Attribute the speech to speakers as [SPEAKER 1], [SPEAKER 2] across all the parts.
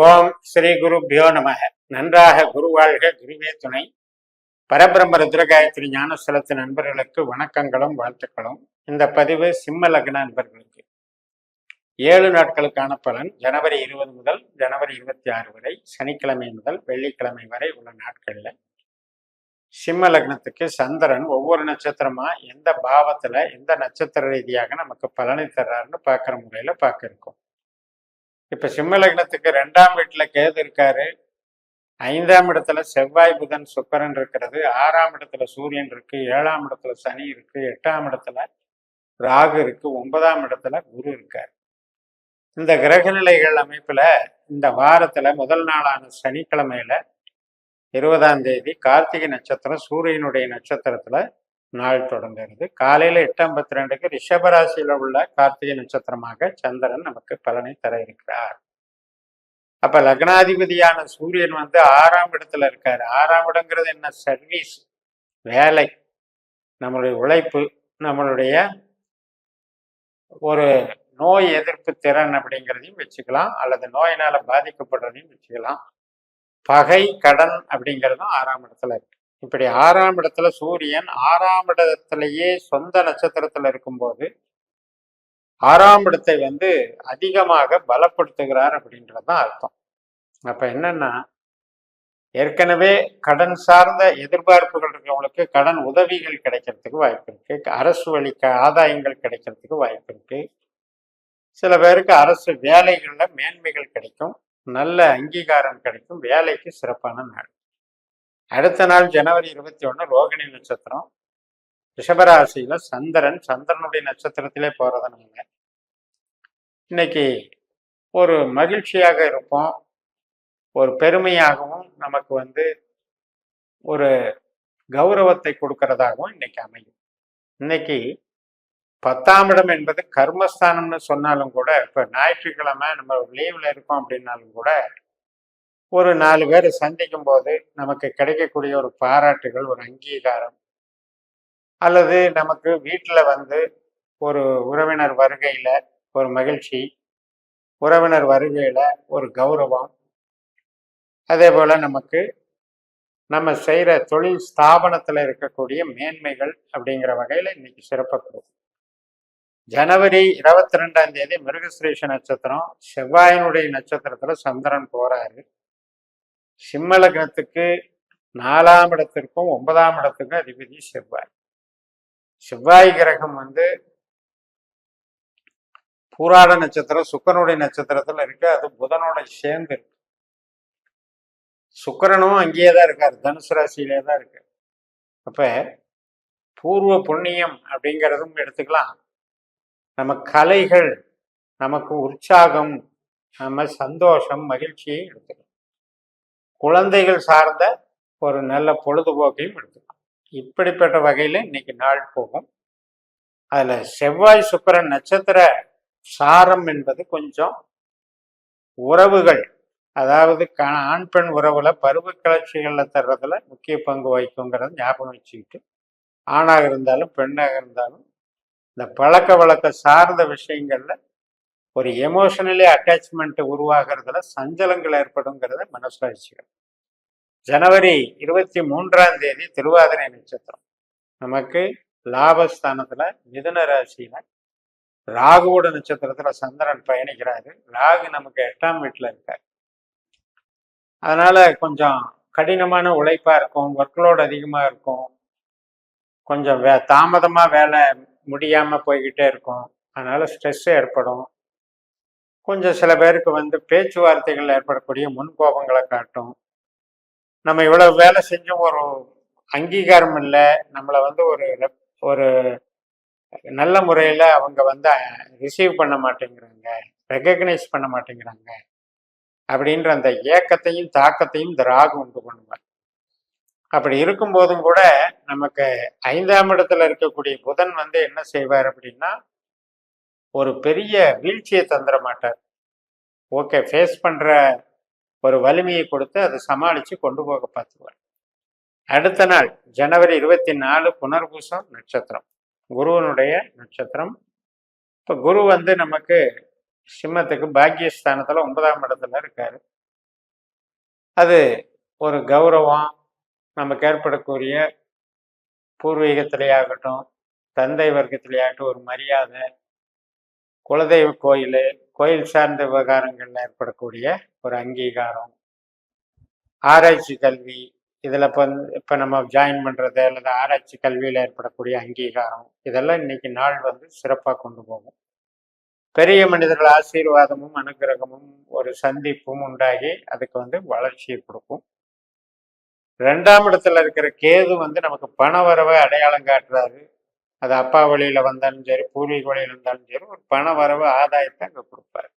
[SPEAKER 1] ஓம் ஸ்ரீ குருபியோ நமக. நன்றாக குரு வாழ்க குருவே துணை. பரபிரம்ம ருத்ரகாயத்ரி ஞானஸ்தலத்து நண்பர்களுக்கு வணக்கங்களும் வாழ்த்துக்களும். இந்த பதிவு சிம்ம லக்ன நண்பர்களுக்கு. ஏழு நாட்களுக்கான பலன் ஜனவரி இருபது முதல் ஜனவரி இருபத்தி ஆறு வரை சனிக்கிழமை முதல் வெள்ளிக்கிழமை வரை உள்ள நாட்களில். சிம்ம லக்னத்துக்கு சந்திரன் ஒவ்வொரு நட்சத்திரமா எந்த பாவத்துல எந்த நட்சத்திர ரீதியாக நமக்கு பலனை தர்றாருன்னு பார்க்குற முறையில பார்க்க இருக்கும். இப்ப சிம்மலக்னத்துக்கு ரெண்டாம் வீட்டுல கேது இருக்காரு. ஐந்தாம் இடத்துல செவ்வாய் புதன் சுக்கரன் இருக்கிறது. ஆறாம் இடத்துல சூரியன் இருக்கு. ஏழாம் இடத்துல சனி இருக்கு. எட்டாம் இடத்துல ராகு இருக்கு. ஒன்பதாம் இடத்துல குரு இருக்காரு. இந்த கிரக நிலைகள் அமைப்புல இந்த வாரத்துல முதல் நாளான சனிக்கிழமையில இருபதாம் தேதி கார்த்திகை நட்சத்திரம் சூரியனுடைய நட்சத்திரத்துல நாள் தொடங்குகிறது. காலையில எட்டு ஐம்பத்தி ரெண்டுக்கு ரிஷபராசியில உள்ள கார்த்திகை நட்சத்திரமாக சந்திரன் நமக்கு பலனை தர இருக்கிறார். அப்ப லக்னாதிபதியான சூரியன் வந்து ஆறாம் இடத்துல இருக்காரு. ஆறாம் இடங்கிறது என்ன? சர்வீஸ் வேலை நம்மளுடைய உழைப்பு நம்மளுடைய ஒரு நோய் எதிர்ப்பு திறன் அப்படிங்கிறதையும் வச்சுக்கலாம். அல்லது நோயினால பாதிக்கப்படுறதையும் வச்சுக்கலாம். பகை கடன் அப்படிங்கிறதும் ஆறாம் இடத்துல இருக்கு. இப்படி ஆறாம் இடத்துல சூரியன் ஆறாம் இடத்துலயே சொந்த நட்சத்திரத்துல இருக்கும்போது ஆறாம் இடத்தை வந்து அதிகமாக பலப்படுத்துகிறார் அப்படின்றது தான் அர்த்தம். அப்ப என்னன்னா ஏற்கனவே கடன் சார்ந்த எதிர்பார்ப்புகள் இருக்கிறவங்களுக்கு கடன் உதவிகள் கிடைக்கிறதுக்கு வாய்ப்பு இருக்கு. அரசு வழிக்க ஆதாயங்கள் கிடைக்கிறதுக்கு வாய்ப்பு இருக்கு. சில பேருக்கு அரசு வேலைகள்ல மேன்மைகள் கிடைக்கும். நல்ல அங்கீகாரம் கிடைக்கும். வேலைக்கு சிறப்பான நாள். அடுத்த நாள் ஜனவரி இருபத்தி ஒன்று ரோகிணி நட்சத்திரம். ரிஷபராசியில சந்திரன் சந்திரனுடைய நட்சத்திரத்திலே போறதுனால இன்னைக்கு ஒரு மகிழ்ச்சியாக இருப்போம். ஒரு பெருமையாகவும் நமக்கு வந்து ஒரு கௌரவத்தை கொடுக்கறதாகவும் இன்னைக்கு அமையும். இன்னைக்கு பத்தாம் இடம் என்பது கர்மஸ்தானம்னு சொன்னாலும் கூட இப்போ ஞாயிற்றுக்கிழமை நம்ம லீவ்ல இருக்கோம் அப்படின்னாலும் கூட ஒரு நாலு பேர் சந்திக்கும் போது நமக்கு கிடைக்கக்கூடிய ஒரு பாராட்டுகள் ஒரு அங்கீகாரம் அல்லது நமக்கு வீட்டில் வந்து ஒரு உறவினர் வருகையில் ஒரு மகிழ்ச்சி உறவினர் வருகையில் ஒரு கௌரவம் அதே போல் நமக்கு நம்ம செய்கிற தொழில் ஸ்தாபனத்தில் இருக்கக்கூடிய மேன்மைகள் அப்படிங்கிற வகையில் இன்னைக்கு சிறப்பாக ஜனவரி இருபத்தி ரெண்டாம் தேதி மிருகஸ்ரீஷ நட்சத்திரம் செவ்வாயினுடைய நட்சத்திரத்தில் சந்திரன் போகிறாரு சிம்ம லக்னத்துக்கு நாலாம் இடத்திற்கும் ஒன்பதாம் இடத்துக்கும் அதிபதி செவ்வாய். செவ்வாய் கிரகம் வந்து பூராட நட்சத்திரம் சுக்கரனுடைய நட்சத்திரத்துல இருக்கு. அது புதனோட சேர்ந்து இருக்கு. சுக்கரனும் அங்கேயே தான் இருக்காரு. தனுசு ராசியிலே தான் இருக்கு. அப்ப பூர்வ புண்ணியம் அப்படிங்கிறதும் எடுத்துக்கலாம். நம்ம கலைகள் நமக்கு உற்சாகம் நம்ம சந்தோஷம் மகிழ்ச்சியை எடுத்துக்கலாம். குழந்தைகள் சார்ந்த ஒரு நல்ல பொழுதுபோக்கையும் எடுத்துக்கலாம். இப்படிப்பட்ட வகையில் இன்னைக்கு நாள் போகும். அதில் செவ்வாய் சுக்கரன் நட்சத்திர சாரம் என்பது கொஞ்சம் உறவுகள் அதாவது க ஆண் பெண் உறவுல பருவ கிளர்ச்சிகளில் தர்றதுல முக்கிய பங்கு வகிக்குங்கிறத ஞாபகம் வச்சுக்கிட்டு ஆணாக இருந்தாலும் பெண்ணாக இருந்தாலும் இந்த பழக்க வழக்க சார்ந்த விஷயங்கள்ல ஒரு எமோஷனலி அட்டாச்மெண்ட் உருவாகிறதுல சஞ்சலங்கள் ஏற்படுங்கிறத மனசாட்சிகள். ஜனவரி இருபத்தி மூன்றாம் தேதி திருவாதிரை நட்சத்திரம். நமக்கு லாபஸ்தானத்துல மிதுன ராசியில ராகுவோட நட்சத்திரத்துல சந்திரன் பயணிக்கிறாரு. ராகு நமக்கு எட்டாம் வீட்டுல இருக்காரு. அதனால கொஞ்சம் கடினமான உழைப்பா இருக்கும் ஒர்க்லோடு அதிகமா இருக்கும். கொஞ்சம் வே தாமதமா வேலை முடியாம போய்கிட்டே இருக்கும். அதனால ஸ்ட்ரெஸ் ஏற்படும். கொஞ்சம் சில பேருக்கு வந்து பேச்சுவார்த்தைகள் ஏற்படக்கூடிய முன்கோபங்களை காட்டும். நம்ம இவ்வளவு வேலை செஞ்சும் ஒரு அங்கீகாரம் இல்லை. நம்மளை வந்து ஒரு ஒரு நல்ல முறையில் அவங்க வந்து ரிசீவ் பண்ண மாட்டேங்கிறாங்க ரெக்கக்னைஸ் பண்ண மாட்டேங்கிறாங்க அப்படின்ற அந்த ஏக்கத்தையும் தாக்கத்தையும் இந்த ராகு உண்டு பண்ணுவார். அப்படி இருக்கும்போதும் கூட நமக்கு ஐந்தாம் இடத்துல இருக்கக்கூடிய புதன் வந்து என்ன செய்வார் அப்படின்னா ஒரு பெரிய வீழ்ச்சியை தந்துட மாட்டார். ஓகே ஃபேஸ் பண்ணுற ஒரு வலிமையை கொடுத்து அதை சமாளித்து கொண்டு போக பார்த்துவார் அடுத்த நாள் ஜனவரி இருபத்தி நாலு புனர்பூசம் நட்சத்திரம். குருவனுடைய நட்சத்திரம். இப்போ குரு வந்து நமக்கு சிம்மத்துக்கு பாக்கியஸ்தானத்தில் ஒன்பதாம் இடத்துல இருக்கார். அது ஒரு கௌரவம் நமக்கு ஏற்படக்கூடிய பூர்வீகத்திலேயாகட்டும் தந்தை வர்க்கத்திலேயாகட்டும் ஒரு மரியாதை குலதெய்வ கோயில் கோயில் சார்ந்த விவகாரங்களில் ஏற்படக்கூடிய ஒரு அங்கீகாரம் ஆராய்ச்சி கல்வி இதில் இப்போ இப்போ நம்ம ஜாயின் பண்ணுறது அல்லது ஆராய்ச்சி கல்வியில் ஏற்படக்கூடிய அங்கீகாரம் இதெல்லாம் இன்னைக்கு நாள் வந்து சிறப்பாக கொண்டு போகும். பெரிய மனிதர்கள் ஆசீர்வாதமும் அனுகிரகமும் ஒரு சந்திப்பும் உண்டாகி அதுக்கு வந்து வளர்ச்சியை கொடுக்கும். ரெண்டாம் இடத்துல இருக்கிற கேது வந்து நமக்கு பண வரவை அடையாளம் காட்டுறாரு. அது அப்பா வழியில் வந்தாலும் சரி பூர்வீக வழியில் இருந்தாலும் சரி ஒரு பண வரவு ஆதாயத்தை அங்கே கொடுப்பாரு.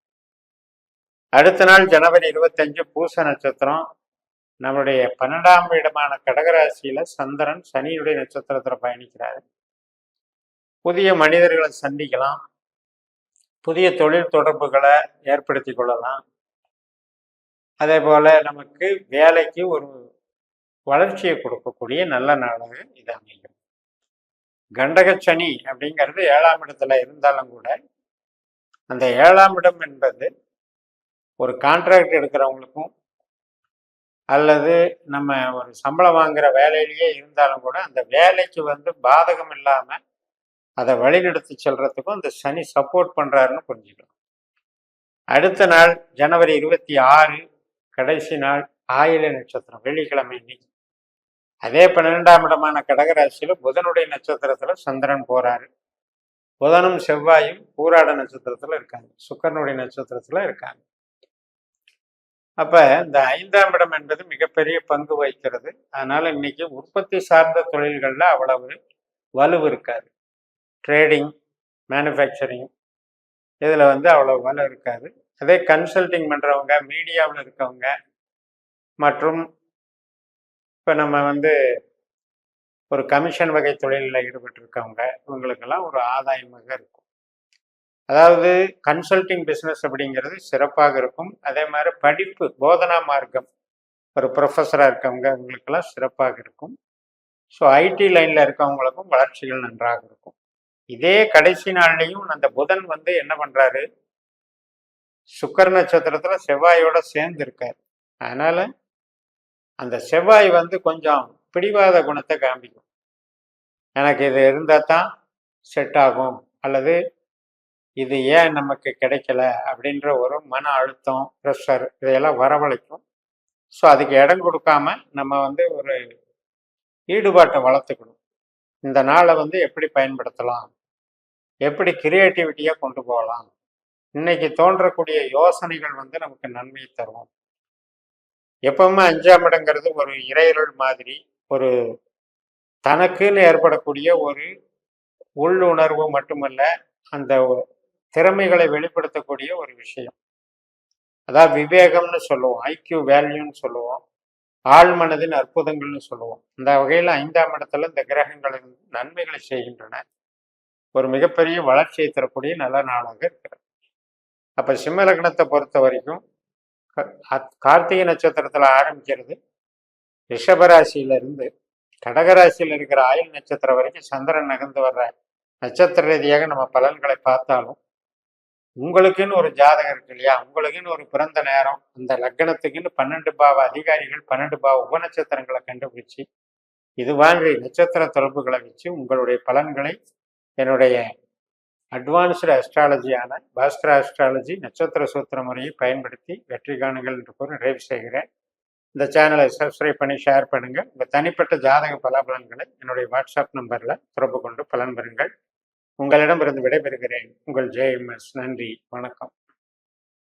[SPEAKER 1] அடுத்த நாள் ஜனவரி இருபத்தஞ்சு பூச நட்சத்திரம் நம்மளுடைய பன்னெண்டாம் இடமான கடகராசியில சந்திரன் சனியுடைய நட்சத்திரத்தில் பயணிக்கிறாரு. புதிய மனிதர்களை சந்திக்கலாம். புதிய தொழில் தொடர்புகளை ஏற்படுத்தி கொள்ளலாம். அதே போல் நமக்கு வேலைக்கு ஒரு வளர்ச்சியை கொடுக்கக்கூடிய நல்ல நாளாக இது அமையும். கண்டக சனி அப்படிங்கிறது ஏழாம் இடத்துல இருந்தாலும் கூட அந்த ஏழாம் இடம் என்பது ஒரு கான்ட்ராக்ட் எடுக்கிறவங்களுக்கும் அல்லது நம்ம ஒரு சம்பளம் வாங்குற வேலையிலேயே இருந்தாலும் கூட அந்த வேலைக்கு வந்து பாதகம் இல்லாம அதை வழிநடத்தி செல்றதுக்கும் அந்த சனி சப்போர்ட் பண்றாருன்னு புரிஞ்சுக்கலாம் அடுத்த நாள் ஜனவரி இருபத்தி ஆறு கடைசி நாள் ஆயில நட்சத்திரம் வெள்ளிக்கிழமை இன்னைக்கு. அதே பன்னிரெண்டாம் இடமான கடகராசியில புதனுடைய நட்சத்திரத்துல சந்திரன் போறாரு. புதனும் செவ்வாயும் பூராட நட்சத்திரத்துல இருக்காங்க. சுக்கரனுடைய நட்சத்திரத்துல இருக்காங்க. அப்ப இந்த ஐந்தாம் இடம் என்பது மிகப்பெரிய பங்கு வகிக்கிறது. அதனால இன்னைக்கு உற்பத்தி சார்ந்த தொழில்கள்ல அவ்வளவு வலுவு இருக்காது. ட்ரேடிங் மேனுஃபேக்சரிங் இதில் வந்து அவ்வளோ வலு இருக்காது. அதே கன்சல்டிங் பண்ணுறவங்க மீடியாவில் இருக்கவங்க மற்றும் இப்போ நம்ம வந்து ஒரு கமிஷன் வகை தொழிலில் ஈடுபட்டிருக்கவங்க இவங்களுக்கெல்லாம் ஒரு ஆதாயமாக இருக்கும். அதாவது கன்சல்டிங் பிஸ்னஸ் அப்படிங்கிறது சிறப்பாக இருக்கும். அதே மாதிரி படிப்பு போதனா மார்க்கம் ஒரு ப்ரொஃபஸராக இருக்கவங்க இவங்களுக்கெல்லாம் சிறப்பாக இருக்கும். ஸோ ஐடி லைனில் இருக்கவங்களுக்கும் வளர்ச்சிகள் நன்றாக இருக்கும். இதே கடைசி நாள்லையும் அந்த புதன் வந்து என்ன பண்ணுறாரு சுக்கர நட்சத்திரத்தில் செவ்வாயோட சேர்ந்து இருக்கார் அதனால் அந்த செவ்வாய் வந்து கொஞ்சம் பிடிவாத குணத்தை காமிக்கும் எனக்கு இது இருந்தால் தான் செட் ஆகும். அல்லது இது ஏன் நமக்கு கிடைக்கல அப்படின்ற ஒரு மன அழுத்தம் ப்ரெஷர் இதையெல்லாம் வரவழைக்கும். ஸோ அதுக்கு இடம் கொடுக்காம நம்ம வந்து ஒரு ஈடுபாட்டை வளர்த்துக்கணும். இந்த நாளை வந்து எப்படி பயன்படுத்தலாம்? எப்படி கிரியேட்டிவிட்டியாக கொண்டு போகலாம்? இன்னைக்கு தோன்றக்கூடிய யோசனைகள் வந்து நமக்கு நன்மையை தரும். எப்பவுமே அஞ்சாம் இடங்கிறது ஒரு இறையருள் மாதிரி ஒரு தனக்குன்னு ஏற்படக்கூடிய ஒரு உள்ளுணர்வு மட்டுமல்ல அந்த திறமைகளை வெளிப்படுத்தக்கூடிய ஒரு விஷயம். அதாவது விவேகம்னு சொல்லுவோம் ஐக்கியூ வேல்யூன்னு சொல்லுவோம் ஆழ்மனதின் அற்புதங்கள்னு சொல்லுவோம். இந்த வகையில் ஐந்தாம் இடத்துல இந்த கிரகங்கள் நன்மைகளை செய்கின்றன. ஒரு மிகப்பெரிய வளர்ச்சியை தரக்கூடிய நல்ல நாளாக இருக்கிறது. அப்போ சிம்ம லக்னத்தை பொறுத்த வரைக்கும் கார்த்திகை நட்சத்திரத்தில் ஆரம்பிக்கிறது. ரிஷபராசியிலிருந்து கடகராசியில் இருக்கிற ஆயுள் நட்சத்திரம் வரைக்கும் சந்திரன் நகர்ந்து வர்ற நட்சத்திர ரீதியாக நம்ம பலன்களை பார்த்தாலும் உங்களுக்குன்னு ஒரு ஜாதகம் இருக்கு இல்லையா? உங்களுக்குன்னு ஒரு பிறந்த நேரம் அந்த லக்னத்துக்குன்னு பன்னெண்டு பாவ அதிகாரிகள் பன்னெண்டு பாவ உபநட்சத்திரங்களை கண்டுபிடிச்சு இது வாங்கி நட்சத்திர தொடர்புகளை வச்சு உங்களுடைய பலன்களை என்னுடைய அட்வான்ஸ்டு அஸ்ட்ராலஜியான பாஸ்கர அஸ்ட்ராலஜி நட்சத்திர சூத்திர முறையை பயன்படுத்தி வெற்றி காணுங்கள் என்று கூறி நிறைவு செய்கிறேன். இந்த சேனலை சப்ஸ்கிரைப் பண்ணி ஷேர் பண்ணுங்கள் உங்கள் தனிப்பட்ட ஜாதக பலாபலன்களை என்னுடைய வாட்ஸ்அப் நம்பரில் தொடர்பு கொண்டு பலன் பெறுங்கள். உங்களிடமிருந்து விடைபெறுகிறேன். உங்கள் ஜேஎம்எஸ் நன்றி. வணக்கம்.